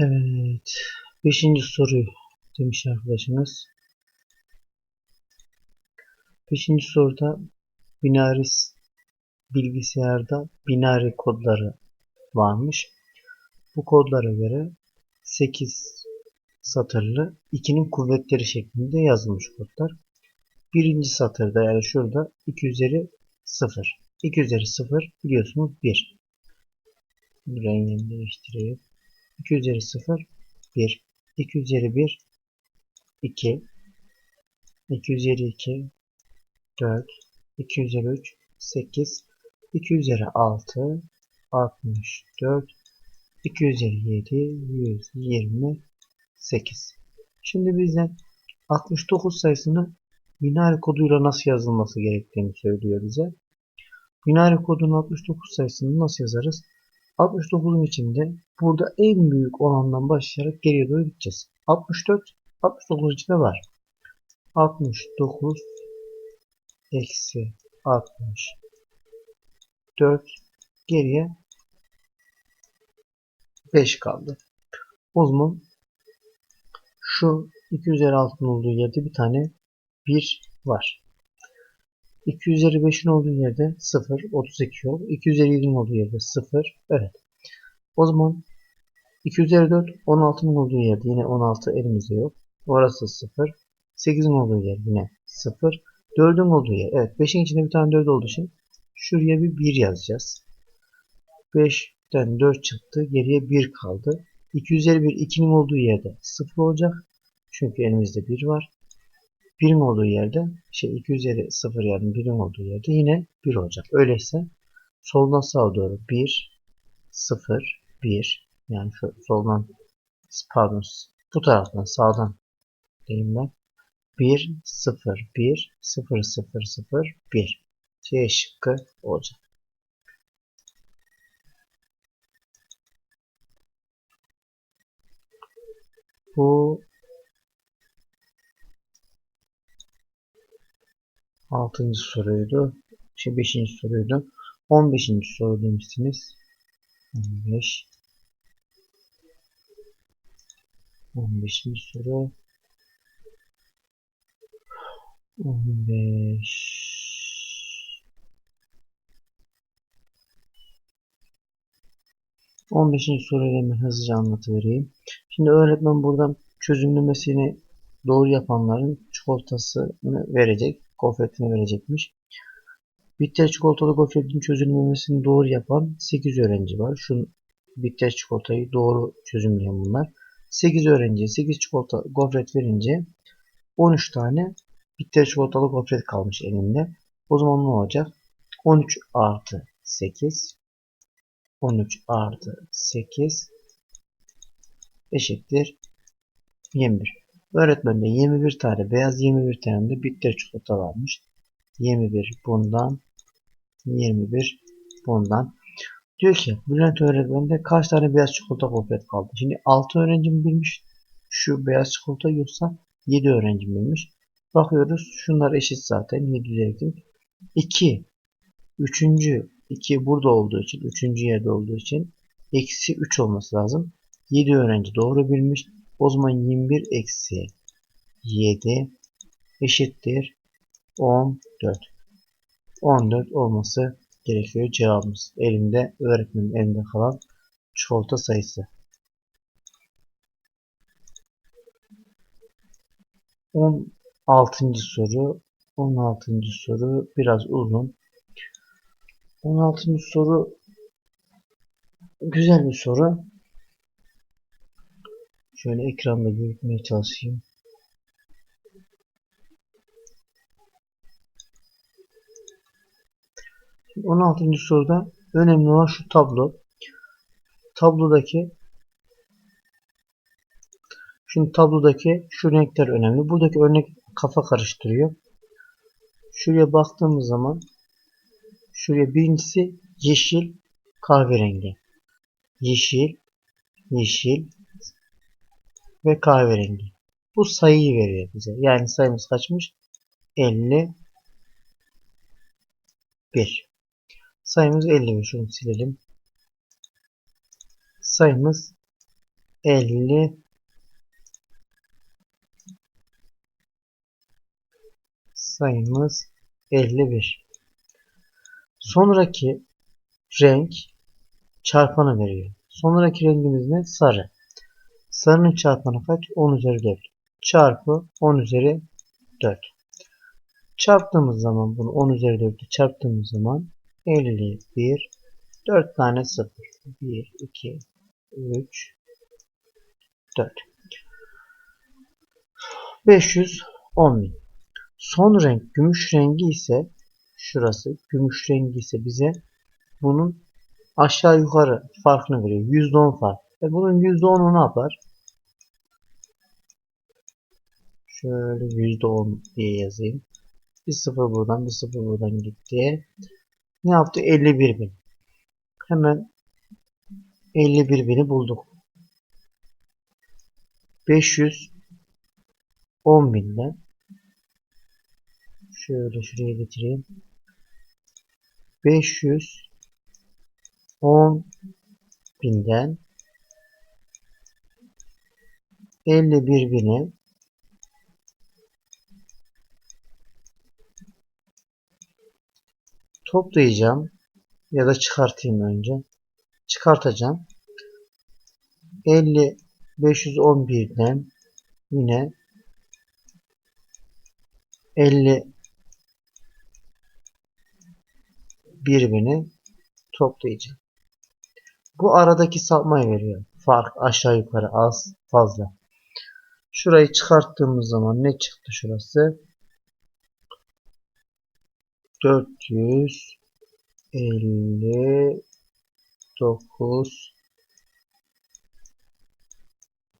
Evet. Beşinci soru demiş arkadaşımız. Beşinci soruda binaris bilgisayarda binari kodları varmış. Bu kodlara göre 8 satırlı 2'nin kuvvetleri şeklinde yazılmış kodlar. Birinci satırda yani şurada 2 üzeri 0. 2 üzeri 0 biliyorsunuz 1. Rengini değiştireyim. 2 üzeri 0 1. 2 üzeri 1 2. 2 üzeri 2 4. 2 üzeri 3 8. 2 üzeri 6 64. 2 üzeri 7 128. Şimdi bizden 69 sayısını binari koduyla nasıl yazılması gerektiğini söylüyor bize. Binari kodun 69 sayısını nasıl yazarız? 69'un içinde burada en büyük olandan başlayarak geriye doğru gideceğiz. 64, 69 içinde var. 69 eksi 64 geriye 5 kaldı. O zaman şu 2 üzeri 6'nın olduğu yerde bir tane 1 var. 2 üzeri 5'in olduğu yerde 0, 32 oldu. 2 üzeri 7'nin olduğu yerde 0, evet. O zaman 2 üzeri 4, 16'nın olduğu yerde yine 16 elimizde yok. Orası 0. 8'in olduğu yer yine 0. 4'ün olduğu yer, evet 5'in içinde bir tane 4 olduğu için şuraya bir 1 yazacağız. 5'ten 4 çıktı, geriye 1 kaldı. 2 üzeri 1, 2'nin olduğu yerde 0 olacak. Çünkü elimizde 1 var. 1'in olduğu yerde şey 2 üzeri 0 yani 1'in olduğu yerde yine 1 olacak. Öyleyse soldan sağa doğru 1 0 1 yani şu soldan pardon bu taraftan sağdan diyeyim ben 1 0 1 0 0 0 1 C şıkkı olacak. Bu Altıncı soruydu. Şey beşinci soruydu. On beşinci soru demiştiniz. On beş. On beşinci soru. On beş. On beşinci soruyu hemen hızlıca anlatıvereyim. Şimdi öğretmen buradan çözümlemesini doğru yapanların çikolatasını verecek gofretini verecekmiş. Bitter çikolatalı gofretin çözülmemesini doğru yapan 8 öğrenci var. Şu bitter çikolatayı doğru çözümleyen bunlar. 8 öğrenciye 8 çikolata gofret verince 13 tane bitter çikolatalı gofret kalmış elinde. O zaman ne olacak? 13 artı 8 13 artı 8 eşittir 21. Öğretmende 21 tane beyaz 21 tane de bitter çikolata varmış. 21 bundan 21 bundan. Diyor ki Bülent öğretmende kaç tane beyaz çikolata gofret kaldı? Şimdi 6 öğrencim bilmiş şu beyaz çikolata yoksa 7 öğrencim bilmiş. Bakıyoruz şunlar eşit zaten 7 üzeri 2 üçüncü 2 burada olduğu için 3. yerde olduğu için eksi 3 olması lazım. 7 öğrenci doğru bilmiş. O zaman 21 eksi 7 eşittir 14. 14 olması gerekiyor cevabımız. Elimde öğretmenin elinde kalan çikolata sayısı. 16. soru 16. soru biraz uzun. 16. soru güzel bir soru. Şöyle ekranda büyütmeye çalışayım. Şimdi 16. soruda önemli olan şu tablo. Tablodaki Şimdi tablodaki şu renkler önemli. Buradaki örnek kafa karıştırıyor. Şuraya baktığımız zaman şuraya birincisi yeşil kahverengi. Yeşil, yeşil, ve kahverengi. Bu sayıyı veriyor bize. Yani sayımız kaçmış? 51. Sayımız 51. Şunu silelim. Sayımız 50 sayımız 51. Sonraki renk çarpanı veriyor. Sonraki rengimiz ne? Sarı. Sarının çarpanı kaç? 10 üzeri 4. Çarpı 10 üzeri 4. Çarptığımız zaman bunu 10 üzeri 4'ü çarptığımız zaman 51 4 tane 0. 1, 2, 3, 4. 510 bin. Son renk gümüş rengi ise şurası gümüş rengi ise bize bunun aşağı yukarı farkını veriyor. %10 fark. E bunun %10'u ne yapar? Şöyle %10 diye yazayım. Bir sıfır buradan bir sıfır buradan gitti. Ne yaptı? 51 bin. Hemen 51 bini bulduk. 510 binden şöyle şuraya getireyim. 510 binden 51 bini toplayacağım ya da çıkartayım önce. Çıkartacağım. 50 511'den yine 50 birbini toplayacağım. Bu aradaki sapmayı veriyor. Fark aşağı yukarı az fazla. Şurayı çıkarttığımız zaman ne çıktı şurası? 459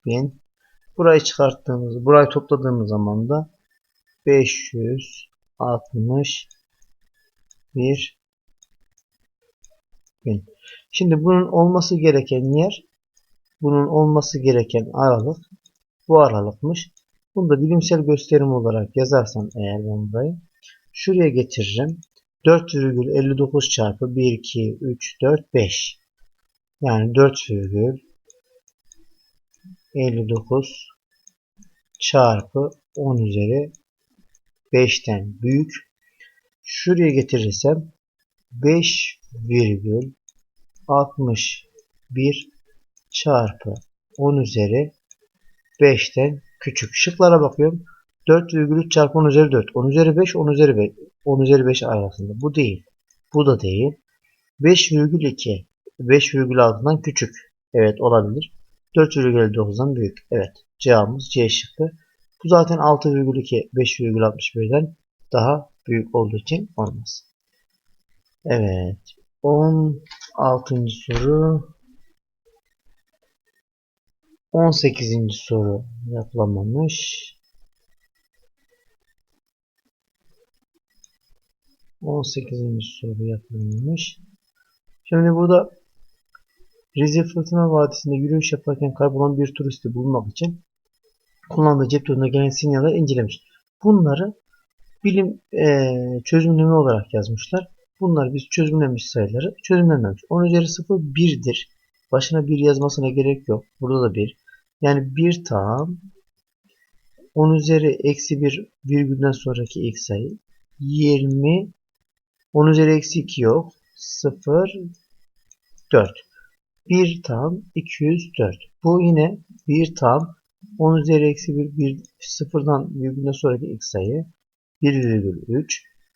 bin. Burayı çıkarttığımız, burayı topladığımız zaman da 561 bin. Şimdi bunun olması gereken yer, bunun olması gereken aralık bu aralıkmış. Bunu da bilimsel gösterim olarak yazarsam eğer ben burayı şuraya getiririm. 4,59 çarpı 1, 2, 3, 4, 5. Yani 4,59 çarpı 10 üzeri 5'ten büyük. Şuraya getirirsem 5,61 çarpı 10 üzeri 5'ten küçük. Şıklara bakıyorum. 4,3 çarpı 10 üzeri 4. 10 üzeri 5, 10 üzeri 5. 10 üzeri 5 arasında. Bu değil. Bu da değil. 5,2 5,6'dan küçük. Evet olabilir. 4,59'dan büyük. Evet. Cevabımız C şıkkı. Bu zaten 6,2 5,61'den daha büyük olduğu için olmaz. Evet. 16. soru 18. soru yapılamamış. 18. soru yapılmış. Şimdi burada Rize Fırtına Vadisi'nde yürüyüş yaparken kaybolan bir turisti bulmak için kullandığı cep telefonuna gelen sinyaller incelemiş. Bunları bilim e, çözümleme olarak yazmışlar. Bunlar biz çözümlemiş sayıları çözümlememiş. 10 üzeri 0 1'dir. Başına 1 yazmasına gerek yok. Burada da 1. Yani 1 tam 10 üzeri eksi 1 virgülden sonraki ilk sayı 20 10 üzeri eksi 2 yok. 0 4. 1 tam 204. Bu yine 1 tam 10 üzeri eksi 1, 1 sıfırdan virgülden sonraki ilk sayı 1,3.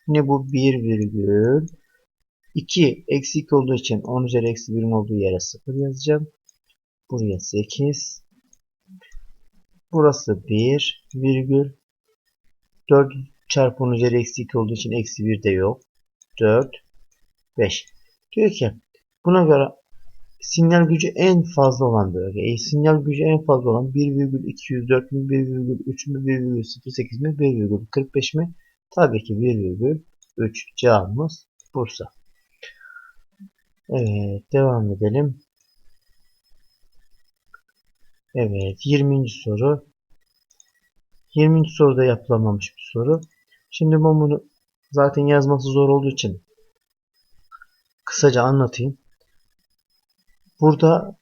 Yine bu 1 2 eksi 2 olduğu için 10 üzeri eksi 1'in olduğu yere 0 yazacağım. Buraya 8. Burası 1 virgül 4 çarpı 10 üzeri eksi 2 olduğu için eksi 1 de yok. 4 5. Diyor ki buna göre sinyal gücü en fazla olan bölge. E, sinyal gücü en fazla olan 1,204 mi, 1,3 mü, 1,08 mi, 1,45 mi? Tabii ki 1,3 cevabımız Bursa. Evet devam edelim. Evet 20. soru. 20. soruda yapılamamış bir soru. Şimdi bunu zaten yazması zor olduğu için kısaca anlatayım. Burada